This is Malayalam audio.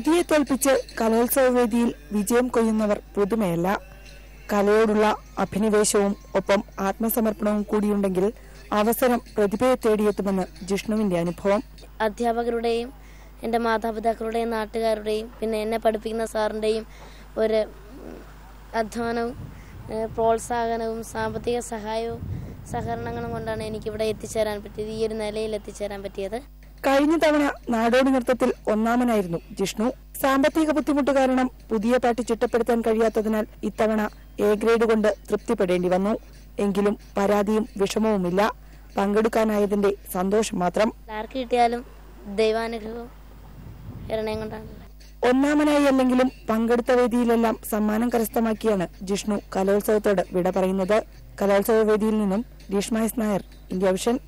വിധിയെ തോൽപ്പിച്ച് കലോത്സവ വേദിയിൽ വിജയം കൊയ്യുന്നവർ പുതുമയല്ല. കലയോടുള്ള അഭിനിവേശവും ഒപ്പം ആത്മസമർപ്പണവും കൂടിയുണ്ടെങ്കിൽ അവസരം പ്രതിഭയെ തേടിയെത്തുമെന്ന് ജിഷ്ണുവിന്റെ അനുഭവം. അധ്യാപകരുടെയും എന്റെ മാതാപിതാക്കളുടെയും നാട്ടുകാരുടെയും പിന്നെ എന്നെ പഠിപ്പിക്കുന്ന സാറിന്റെയും ഒരു അധ്വാനവും പ്രോത്സാഹനവും സാമ്പത്തിക സഹായവും സഹകരണങ്ങളും കൊണ്ടാണ് എനിക്കിവിടെ എത്തിച്ചേരാൻ പറ്റിയത് ഈ ഒരു നിലയിൽ എത്തിച്ചേരാൻ പറ്റിയത്. കഴിഞ്ഞ തവണ നാടോടി നൃത്തത്തിൽ ഒന്നാമനായിരുന്നു ജിഷ്ണു. സാമ്പത്തിക ബുദ്ധിമുട്ട് കാരണം പുതിയ പാട്ട് ചിട്ടപ്പെടുത്താൻ കഴിയാത്തതിനാൽ ഇത്തവണ എ ഗ്രേഡ് കൊണ്ട് തൃപ്തിപ്പെടേണ്ടി വന്നു. എങ്കിലും പരാതിയും വിഷമവുമില്ല. പങ്കെടുക്കാനായതിന്റെ സന്തോഷം മാത്രം. ആർക്ക് കിട്ടിയാലും ഒന്നാമനായി അല്ലെങ്കിലും പങ്കെടുത്ത വേദിയിലെല്ലാം സമ്മാനം കരസ്ഥമാക്കിയാണ് ജിഷ്ണു കലോത്സവത്തോട് വിട പറയുന്നത്. കലോത്സവ വേദിയിൽ നിന്നും ഗ്രീഷ്മ നായർ ഇന്ത്യ വിഷൻ.